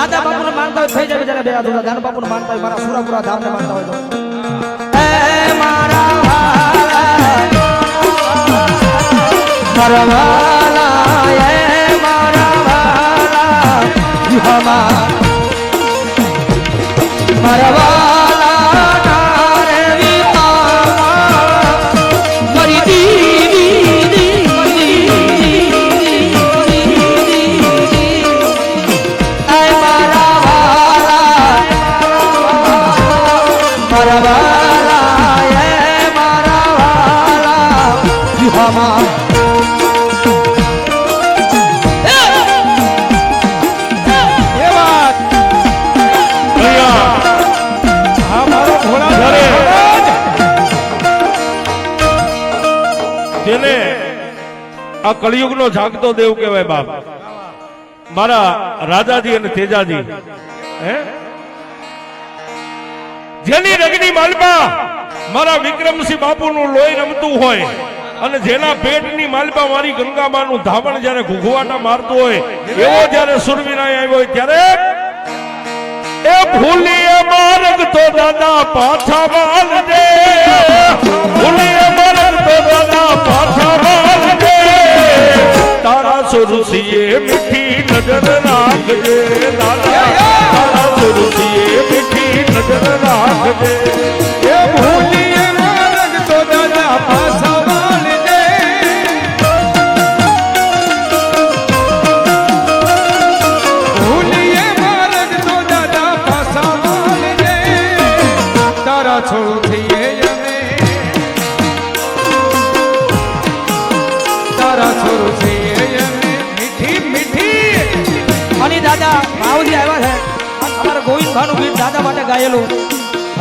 দাদা বাবুর মানতে হয় যাবে যারা বেয়া দাদা দাদা বাবুর মানতে হয় মারা, সুরা পুরা দাদা মানতে হয় মারা মারা આ કળિયુગનો જાગતો દેવ કહેવાય બાપ. મારા રાજાજી અને તેજાજી જેની રગની માલપા મારા વિક્રમસિંહ બાપુનું લોહી રમતું હોય અને જેના પેટની માલપા મારી ગંગામાનું ધાવણ જ્યારે ઘૂઘવાટા મારતું હોય, એવો જ્યારે સુરવીરાય આવ્યો હોય ત્યારે એ ભૂલીએ માર્ગ તો દાદા પાછા વાળજે ભૂલીએ તારા સુરસીએ મીઠી નજર રાખજે દાદા તારા સુરસીએ મીઠી નજર રાખજે એ ભૂલીએ માર્ગ તો દાદા પાછા વાળજે. ભૂલીએ માર્ગ તો દાદા પાછા વાળજે. તારા થઈએ અમે તારા છોડ મીઠી દાદા ભાવજી આવ્યા છે. અમારા ગોવિંદ ભાનું ગીત દાદા માટે ગાયેલું.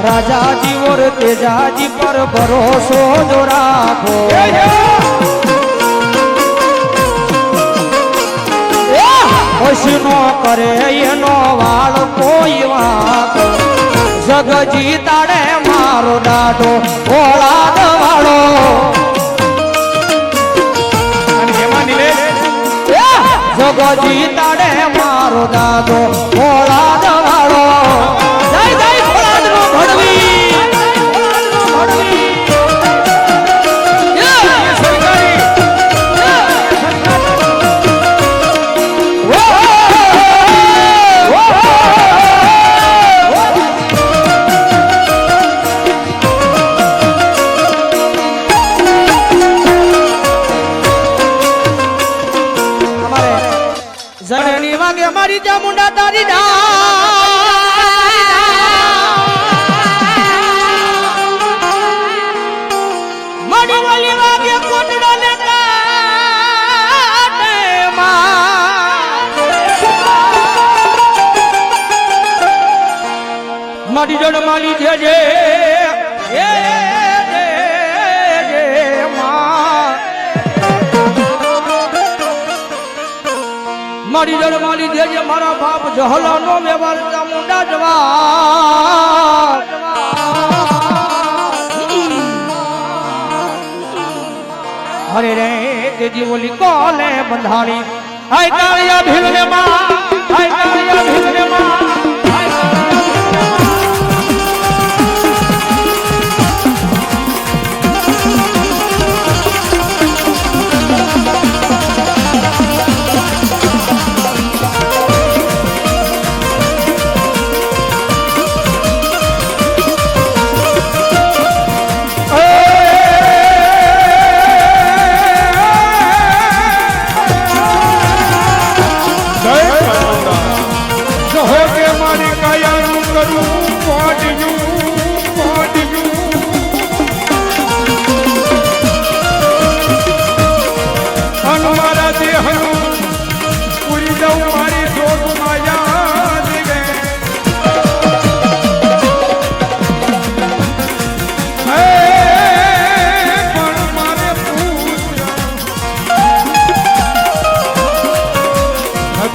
રાજાજી ઓર તેજાજી પર ભરોસો જો રાખો. ખુશનો કરે એનો વાળ કોઈ વાત જગજી તાડે મારો દાડો. જગજી તાડે મારો દાદો ઓળાદ વાળો જનની વાગે મારી ચામુંડા તારી મારી વાલી વાગે કોટડા ને મારી જે. મારી મારી દેજે, મારા બાપ જહલાનો વ્યવહાર ચામુંડા જવા હરે રે, તેજી ઓલી કોલે બંધાણી. હાય કાળિયા ભીલને માં કહો કે મારી કાયાનું કરું પોડ્યું